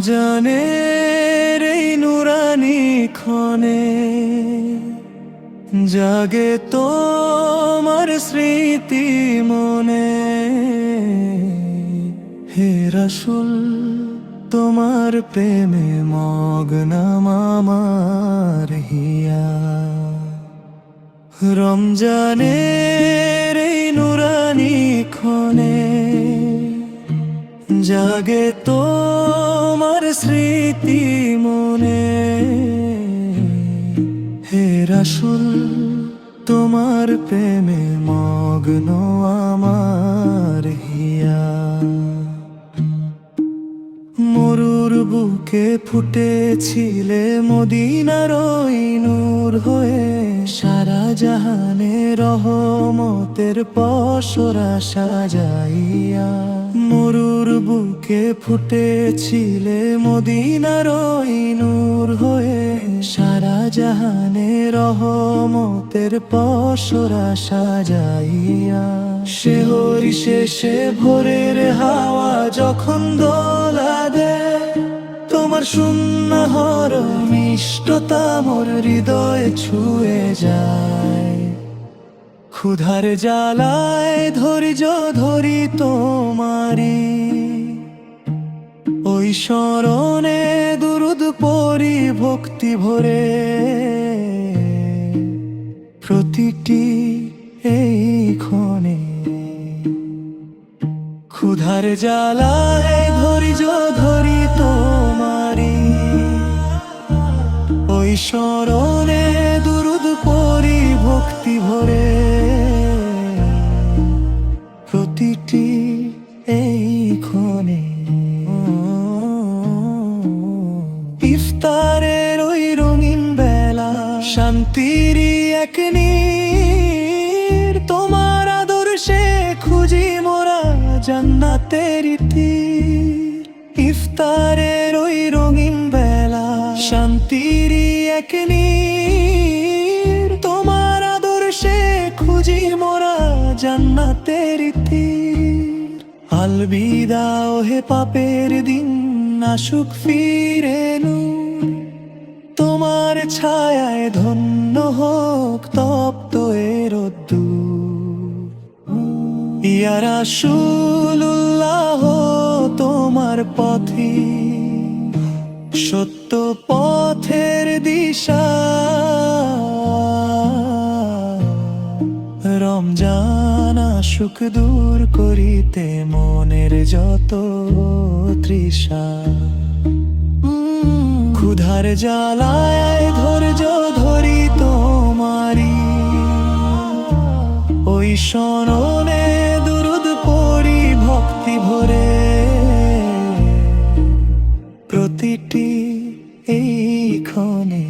রমজানের এই নুরানি ক্ষণে জাগে তোমার স্মৃতি মনে। হে রসুল, তোমার প্রেমে মগ্ন আমার হিয়া। রমজানের নুরানি ক্ষণে জাগে তোমার স্মৃতি মনে। হে রাসুল, তোমার প্রেমে মগ্ন আমার হিয়া। মরুর বুকে ফুটেছিলে মদিনার নূর হয়ে। সারা জাহানে রহমতের পসরা সাজাইয়া। মরুর বুকে ফুটেছিলে মদিনার নূর হয়ে। সারা জাহানে রহমতের পশরা সাজাইয়া। সে শেহরি শেষে ভোরের হাওয়া যখন দোলা দেয়, তোমার শূন্য হর মিষ্টতা মোর হৃদয় ছুঁয়ে যায়। ক্ষুধার জ্বালায় ধৈর্য ধরি তোমারি ওই স্মরণে দুরুদ পরি ভক্তি ভরে। প্রতিটি এই ক্ষণে ক্ষুধার জ্বালায় ধৈর্য ধরি তোমারি ওই স্মরণে পরি ভক্তি ভরে। প্রতিটি এই ক্ষণে ইফতারের ওই রঙিন বেলা, শান্তির এক নীর। তোমার আদর্শে খুঁজি মোরা জান্নাতের তীর। ইফতারের ওই রঙিন বেলা, শান্তির এক খুঁজি মোরা জান্নাতের তীর। আলবিদা হে পাপের দিন আসুক ফিরে নূর তোমার ছায়ায় ধন্য হোক তপ্ত এর ইয়ারা শুল্লাহ তোমার পথে সত্য পথের দিশা। সুখ দূর করিতে মনের যত তৃষা। ক্ষুধার জ্বালায় ধৈর্য ধরি তোমারি ওই শরণে দুরুদ পড়ি ভক্তি ভরে। প্রতিটি এই ক্ষণে